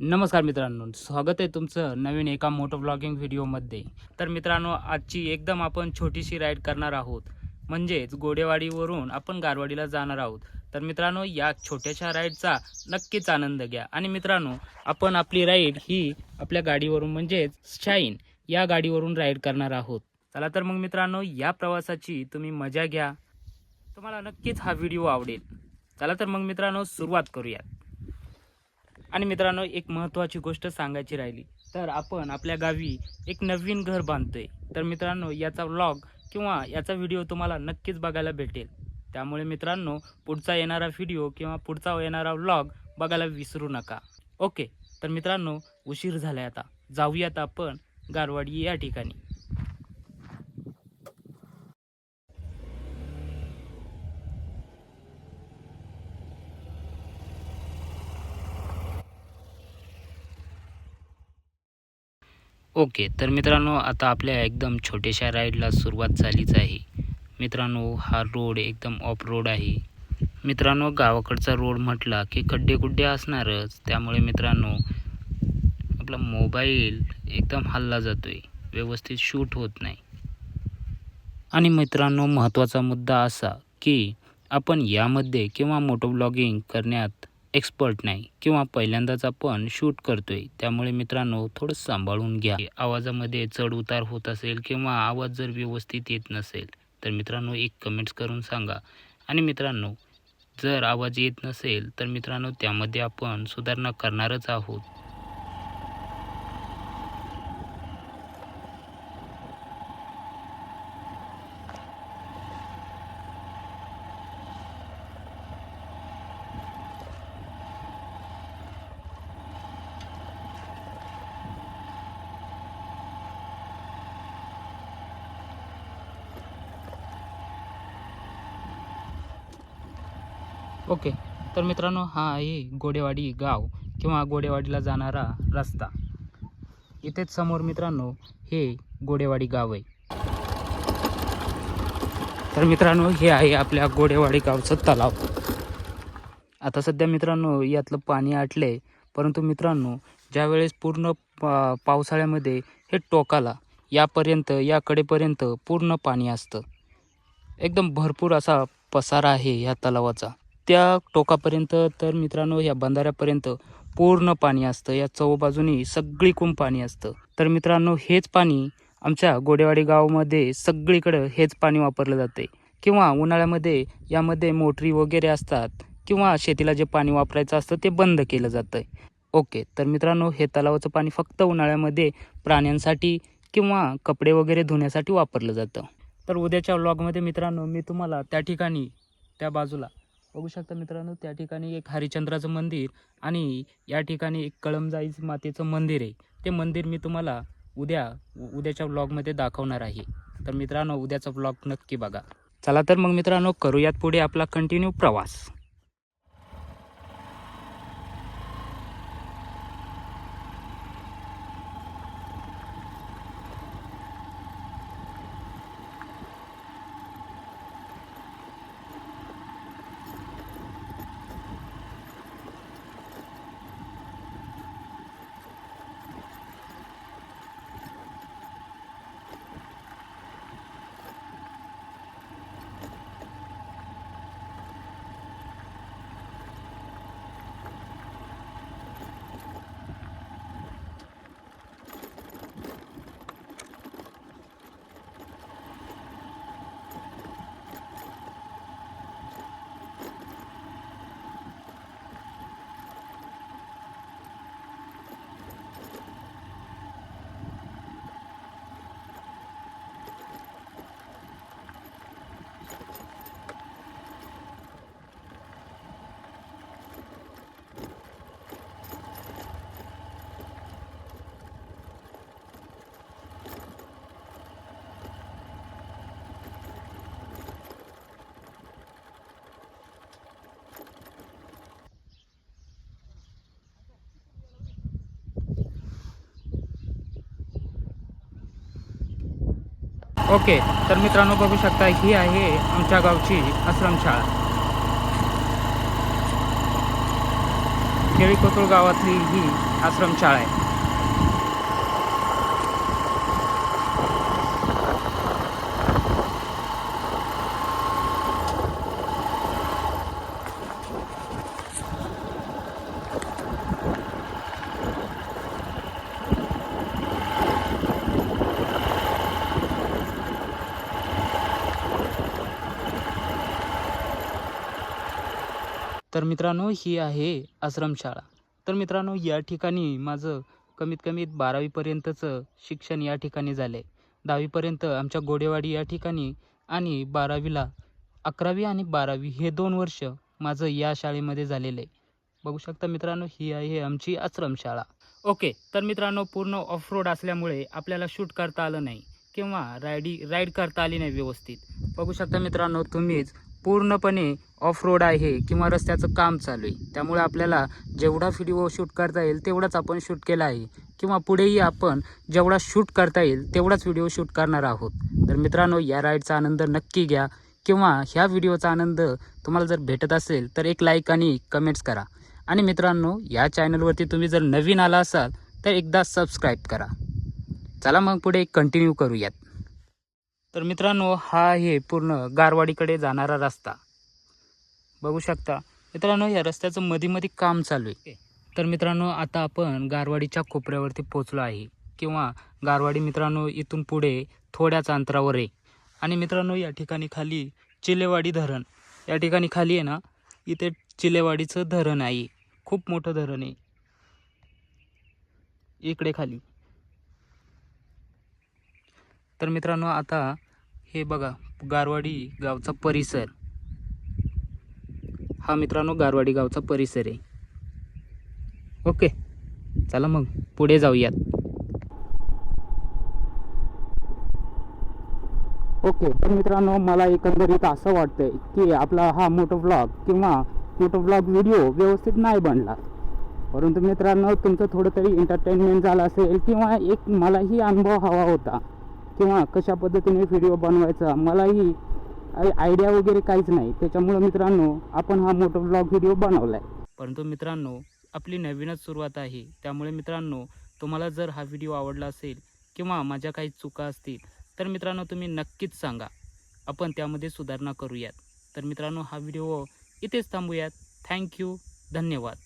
नमस्कार मित्रांनो स्वागत आहे तुमचं नवीन एका मोटो ब्लॉगिंग व्हिडिओमध्ये तर मित्रांनो आजची एकदम आपण छोटीशी राईड करणार आहोत. म्हणजेच गोडेवाडीवरून आपण गारवाडीला जाणार आहोत. तर मित्रांनो या छोट्याशा राईडचा नक्कीच आनंद घ्या. आणि मित्रांनो आपण आपली राईड ही आपल्या गाडीवरून म्हणजेच शाईन या गाडीवरून राईड करणार आहोत. चला तर मग मित्रांनो या प्रवासाची तुम्ही मजा घ्या. तुम्हाला नक्कीच हा व्हिडिओ आवडेल. चला तर मग मित्रांनो सुरुवात करूयात. आणि मित्रांनो एक महत्त्वाची गोष्ट सांगायची राहिली तर आपण आपल्या गावी एक नवीन घर बांधतोय. तर मित्रांनो याचा व्लॉग किंवा याचा व्हिडिओ तुम्हाला नक्कीच बघायला भेटेल. त्यामुळे मित्रांनो पुढचा येणारा व्हिडिओ किंवा पुढचा येणारा व्लॉग बघायला विसरू नका. ओके तर मित्रांनो उशीर झाला आता. जाऊयात आपण गारवाडी या ठिकाणी. ओके तर मित्रांनो आता आपल्या एकदम छोट्याशा राईडला सुरुवात झालीच आहे. मित्रांनो हा रोड एकदम ऑफ रोड आहे. मित्रांनो गावाकडचा रोड म्हटला की खड्डे खुड्डे असणारच. त्यामुळे मित्रांनो आपला मोबाईल एकदम हल्ला जातोय. व्यवस्थित शूट होत नाही. आणि मित्रांनो महत्त्वाचा मुद्दा असा की आपण यामध्ये किंवा मोटो ब्लॉगिंग करण्यात एक्सपर्ट नाही किंवा पहिल्यांदाच आपण शूट करतोय. त्यामुळे मित्रांनो थोडं सांभाळून घ्या. आवाजामध्ये चढ उतार होत असेल किंवा आवाज जर व्यवस्थित येत नसेल तर मित्रांनो एक कमेंट्स करून सांगा. आणि मित्रांनो जर आवाज येत नसेल तर मित्रांनो त्यामध्ये आपण सुधारणा करणारच आहोत. ओके. तर मित्रांनो हा आहे गोडेवाडी गाव किंवा गोडेवाडीला जाणारा रस्ता. इथेच समोर मित्रांनो हे गोडेवाडी गाव आहे. तर मित्रांनो हे आहे आपल्या गोडेवाडी गावचं तलाव. आता सध्या मित्रांनो यातलं पाणी आटले परंतु मित्रांनो ज्यावेळेस पूर्ण पा पावसाळ्यामध्ये हे टोकाला यापर्यंत याकडेपर्यंत पूर्ण पाणी असतं. एकदम भरपूर असा पसारा आहे ह्या तलावाचा. त्या टोकापर्यंत तर मित्रांनो या बंधाऱ्यापर्यंत पूर्ण पाणी असतं. या चौबाजूनी सगळीकडून पाणी असतं. तर मित्रांनो हेच पाणी आमच्या गोडेवाडी गावामध्ये सगळीकडं हेच पाणी वापरलं जाते. किंवा उन्हाळ्यामध्ये यामध्ये मोटरी वगैरे असतात किंवा शेतीला जे पाणी वापरायचं असतं ते बंद केलं जातं. ओके तर मित्रांनो हे तलावाचं पाणी फक्त उन्हाळ्यामध्ये प्राण्यांसाठी किंवा कपडे वगैरे धुण्यासाठी वापरलं जातं. तर उद्याच्या व्लॉगमध्ये मित्रांनो मी तुम्हाला त्या ठिकाणी त्या बाजूला बघू शकता मित्रांनो त्या ठिकाणी एक हरिचंद्राचं मंदिर आणि या ठिकाणी एक कळमजाई मातेचं मंदिर आहे. ते मंदिर मी तुम्हाला उद्या उद्याच्या व्लॉगमध्ये दाखवणार आहे. तर मित्रांनो उद्याचा ब्लॉग नक्की बघा. चला तर मग मित्रांनो करूयात पुढे आपला कंटिन्यू प्रवास. ओके तर मित्रांनो बघू शकता ही आहे आमच्या गावची आश्रमशाळा केळी कोथरूड गावातली ही आश्रमशाळा आहे. तर मित्रांनो ही आहे आश्रमशाळा तर मित्रांनो या ठिकाणी माझं कमीत कमी बारावीपर्यंतचं शिक्षण या ठिकाणी झाले दहावीपर्यंत आमच्या गोडेवाडी या ठिकाणी आणि बारावीला अकरावी आणि बारावी हे दोन वर्ष माझं या शाळेमध्ये झालेलं आहे. बघू शकता मित्रांनो ही आहे आमची आश्रमशाळा ओके तर मित्रांनो पूर्ण ऑफ रोड असल्यामुळे आपल्याला शूट करता आलं नाही किंवा रायडी राईड करता आली नाही व्यवस्थित. बघू शकता मित्रांनो तुम्हीच पूर्णपणे ऑफ रोड आहे किंवा रस्त्याचं काम चालू आहे. त्यामुळे आपल्याला जेवढा व्हिडिओ शूट करता येईल तेवढाच आपण शूट केला आहे. किंवा पुढेही आपण जेवढा शूट करता येईल तेवढाच व्हिडिओ शूट करणार आहोत. तर मित्रांनो या राईडचा आनंद नक्की घ्या. किंवा ह्या व्हिडिओचा आनंद तुम्हाला जर भेटत असेल तर एक लाईक आणि कमेंट्स करा. आणि मित्रांनो या चॅनलवरती तुम्ही जर नवीन आला असाल तर एकदा सबस्क्राईब करा. चला मग पुढे कंटिन्यू करूयात. तर मित्रांनो हा आहे पूर्ण गारवाडीकडे जाणारा रस्ता. बघू शकता मित्रांनो या रस्त्याचं मधी मधी काम चालू आहे. तर मित्रांनो आता आपण गारवाडीच्या कोपऱ्यावरती पोचलो आहे. किंवा गारवाडी मित्रांनो इथून पुढे थोड्याच अंतरावर आहे. आणि मित्रांनो या ठिकाणी खाली चिलेवाडी धरण. या ठिकाणी खाली आहे ना इथे चिलेवाडीचं धरण आहे. खूप मोठं धरण आहे. इकडे खाली. तर मित्रांनो आता हे बघा गारवाडी गावचा परिसर. हा मित्रांनो गारवाडी गावचा परिसर आहे. ओके चला मग पुढे जाऊयात. ओके तर मित्रांनो मला एकंदरीत असं वाटतंय की आपला हा मोटो ब्लॉग किंवा मोटो ब्लॉग व्हिडिओ व्यवस्थित नाही बनला. परंतु मित्रांनो तुमचं थोडं तरी एंटरटेनमेंट झालं असेल किंवा एक मलाही अनुभव हवा होता. किंवा कशा पद्धतीने व्हिडिओ बनवायचा मलाही आयडिया वगैरे काहीच नाही. त्याच्यामुळं मित्रांनो आपण हा मोठा ब्लॉग व्हिडिओ बनवला आहे परंतु मित्रांनो आपली नवीनच सुरुवात आहे. त्यामुळे मित्रांनो तुम्हाला जर हा व्हिडिओ आवडला असेल किंवा माझ्या काही चुका असतील तर मित्रांनो तुम्ही नक्कीच सांगा. आपण त्यामध्ये सुधारणा करूयात. तर मित्रांनो हा व्हिडिओ इथेच थांबूयात. थँक्यू धन्यवाद.